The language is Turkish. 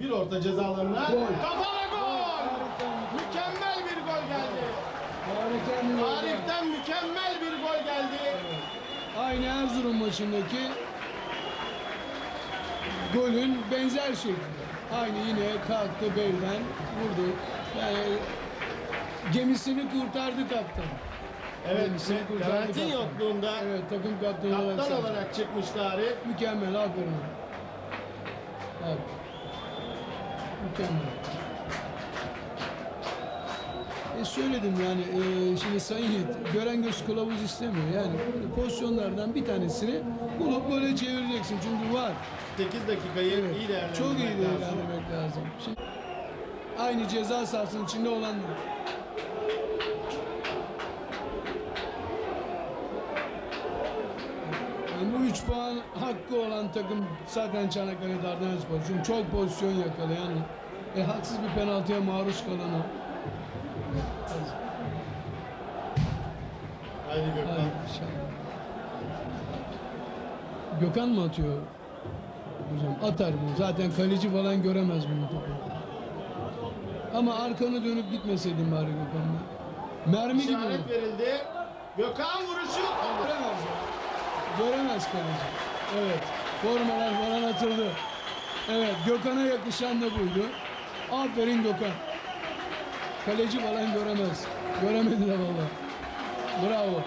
Bir orta cezalarına. Gol. Kafana gol. Mükemmel bir gol geldi. Arif'ten mükemmel bir gol geldi. Aynı Erzurum maçındaki golün benzer şekli. Aynı yine kalktı belden vurdu. Yani gemisini kurtardı kaptan. Evet, Gemisini kurtardı Levent'in kaptan. yokluğunda Evet takım kaptanı olarak kaptan sahada. olarak çıkmıştı Arif. Mükemmel aferin. Evet. Mükemmel. E söyledim yani e, şimdi Sayın Yiğit gören göz kılavuz istemiyor yani pozisyonlardan bir tanesini bulup böyle çevireceksin çünkü var. 8 dakikayı Evet. iyi değerlendirmek Çok iyi lazım. değerlendirmek lazım. Şimdi, aynı ceza sahasının içinde olanlar. Yani bu 3 puan hakkı olan takım zaten Çanakkale Dardanelspor. Çünkü çok pozisyon yakalayan ve haksız bir penaltıya maruz kalan o. Haydi Gökhan. Gökhan mı atıyor? Hocam atar bunu. Zaten kaleci falan göremez bunu topu. Ama arkanı dönüp gitmeseydin bari Gökhan'la. Mermi gibi. İşaret verildi. Gökhan vuruşu. Göremez. Göremez kaleci. Evet. Formalar falan atıldı. Evet. Gökhan'a yakışan da buydu. Aferin Gökhan. Kaleci falan göremez. Göremedi de valla. Bravo.